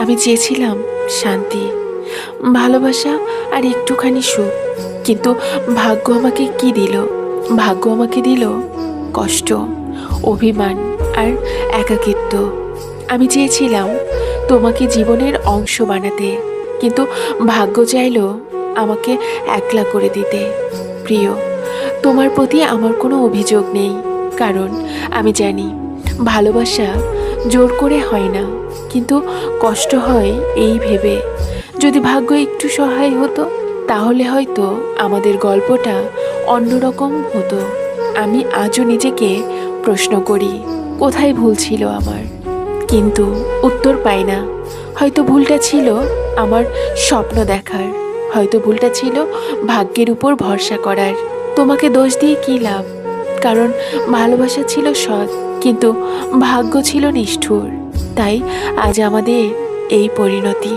আমি চেয়েছিলাম শান্তি, ভালোবাসা আর একটুখানি সুখ। কিন্তু ভাগ্য আমাকে কি দিল? ভাগ্য আমাকে দিল কষ্ট, অভিমান আর একাকিত্ব। আমি চেয়েছিলাম তোমাকে জীবনের অংশ বানাতে, কিন্তু ভাগ্য চাইলো আমাকে একলা করে দিতে। প্রিয়, তোমার প্রতি আমার কোনো অভিযোগ নেই, কারণ আমি জানি ভালোবাসা জোর করে হয় না। কিন্তু কষ্ট হয় এই ভেবে। যদি ভাগ্য একটু সহায় হতো, তাহলে হয়তো আমাদের গল্পটা অন্যরকম হতো। আমি আজও নিজেকে প্রশ্ন করি, কোথায় ভুল ছিল আমার? কিন্তু উত্তর পাই না। হয়তো ভুলটা ছিল আমার স্বপ্ন দেখার। হয়তো ভুলটা ছিল ভাগ্যের উপর ভরসা করার। তোমাকে দোষ দিয়ে কী লাভ? কারণ ভালোবাসা ছিল সৎ কিন্তু ভাগ্য ছিল নিষ্ঠুর। তাই আজ আমাদের এই পরিণতি।